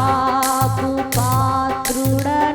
పాకు పాత్రుడా.